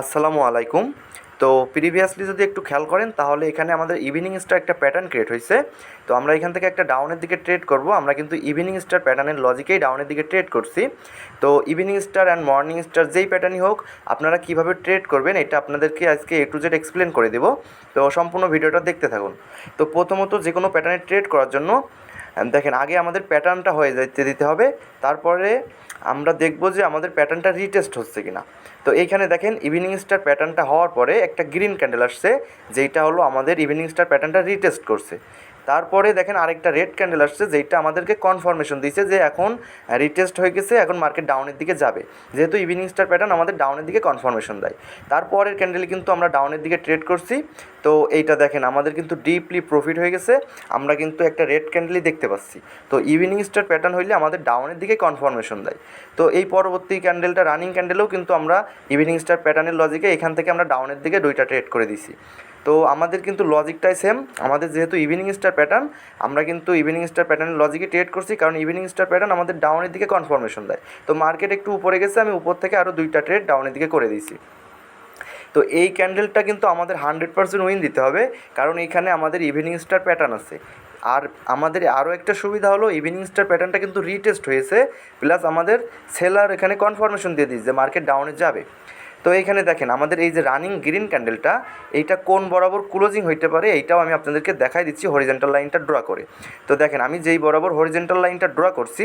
আসসালামু আলাইকুম। তো প্রিভিয়াসলি যদি একটু খেয়াল করেন, তাহলে এখানে আমাদের ইভিনিং স্টার একটা প্যাটার্ন ক্রিয়েট হয়েছে। তো আমরা এখান থেকে একটা ডাউনের দিকে ট্রেড করব। আমরা কিন্তু ইভিনিং স্টার প্যাটার্নের লজিকেই ডাউনের দিকে ট্রেড করছি। তো evening star and morning star যেই প্যাটার্নই হোক, আপনারা কীভাবে ট্রেড করবেন, এটা আপনাদেরকে আজকে এ টু জেড এক্সপ্লেন করে দেবো। তো সম্পূর্ণ ভিডিওটা দেখতে থাকুন। তো প্রথমত যে কোনো প্যাটার্নে ট্রেড করার জন্য দেখেন, আগে আমাদের প্যাটার্নটা হয়ে যেতে দিতে হবে, তারপরে আমরা দেখব যে আমাদের প্যাটার্নটা রিটেস্ট হচ্ছে কি না তো এইখানে দেখেন ইভিনিং স্টার প্যাটার্নটা হওয়ার পরে একটা গ্রিন ক্যান্ডেল আসছে, যেইটা হলো আমাদের ইভিনিং স্টার প্যাটার্নটা রিটেস্ট করছে। তারপরে দেখেন আরেকটা রেড ক্যান্ডেল আসছে, যেইটা আমাদেরকে কনফার্মেশন দিয়েছে যে এখন রিটেস্ট হয়ে গেছে, এখন মার্কেট ডাউনের দিকে যাবে। যেহেতু ইভিনিং স্টার প্যাটার্ন আমাদের ডাউনের দিকে কনফার্মেশন দেয়। তারপরের ক্যান্ডেলে কিন্তু আমরা ডাউনের দিকে ট্রেড করছি। তো এইটা দেখেন, আমাদের কিন্তু ডিপলি প্রফিট হয়ে গেছে। আমরা কিন্তু একটা রেড ক্যান্ডেলই দেখতে পাচ্ছি। তো ইভিনিং স্টার প্যাটার্ন হইলে আমাদের ডাউনের দিকে কনফার্মেশন দেয়। তো এই পরবর্তী ক্যান্ডেলটা রানিং ক্যান্ডেলেও কিন্তু আমরা ইভিনিং স্টার প্যাটার্নের লজিকে এখান থেকে আমরা ডাউনের দিকে দুইটা ট্রেড করে দিছি তো আমাদের কিন্তু লজিকটাই সেম আমাদের যেহেতু ইভিনিং স্টার প্যাটার্ন আমরা কিন্তু ইভিনিং স্টার প্যাটার্নের লজিকে ট্রেড করছি, কারণ ইভিনিং স্টার প্যাটার্ন আমাদের ডাউনের দিকে কনফার্মেশন দেয়। তো মার্কেট একটু উপরে গেছে, আমি উপর থেকে আরও দুইটা ট্রেড ডাউনের দিকে করে দিয়েছি। তো এই ক্যান্ডেলটা কিন্তু আমাদের হান্ড্রেড পার্সেন্ট উইন দিতে হবে, কারণ এইখানে আমাদের ইভিনিং স্টার প্যাটার্ন আছে। আর আমাদের আরও একটা সুবিধা হলো ইভিনিং স্টার প্যাটার্নটা কিন্তু রিটেস্ট হয়েছে প্লাস আমাদের সেলার এখানে কনফার্মেশন দিয়ে দিয়েছে যে মার্কেট ডাউনে যাবে। তো এইখানে দেখেন, আমাদের এই যে রানিং গ্রিন ক্যান্ডেলটা এইটা কোন বরাবর ক্লোজিং হইতে পারে, এইটাও আমি আপনাদেরকে দেখাই দিচ্ছি হরিজেন্টাল লাইনটা ড্র করে। তো দেখেন, আমি যেই বরাবর হরিজেন্টাল লাইনটা ড্র করছি,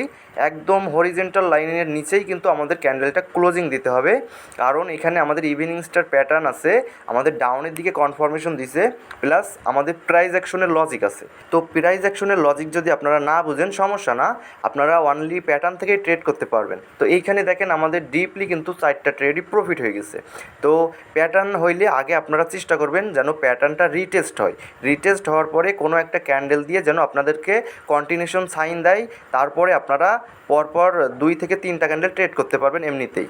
একদম হরিজেন্টাল লাইনের নিচেই কিন্তু আমাদের ক্যান্ডেলটা ক্লোজিং দিতে হবে। কারণ এখানে আমাদের ইভিনিং স্টার প্যাটার্ন আছে, আমাদের ডাউনের দিকে কনফার্মেশন দিছে প্লাস আমাদের প্রাইজ অ্যাকশনের লজিক আছে। তো প্রাইজ অ্যাকশনের লজিক যদি আপনারা না বুঝেন, সমস্যা না, আপনারা অনলি প্যাটার্ন থেকে ট্রেড করতে পারবেন। তো এইখানে দেখেন, আমাদের ডিপলি কিন্তু চারটা ট্রেডই প্রফিট হয়ে গেছে। তো প্যাটার্ন হইলে আগে আপনারা চেষ্টা করবেন যেন প্যাটার্নটা রিটেস্ট হয়। রিটেস্ট হওয়ার পরে কোনো একটা ক্যান্ডেল দিয়ে যেন আপনাদেরকে কন্টিনিউশন সাইন দেয়। তারপরে আপনারা পরপর দুই থেকে তিনটা ক্যান্ডেল ট্রেড করতে পারবেন এমনিতেই।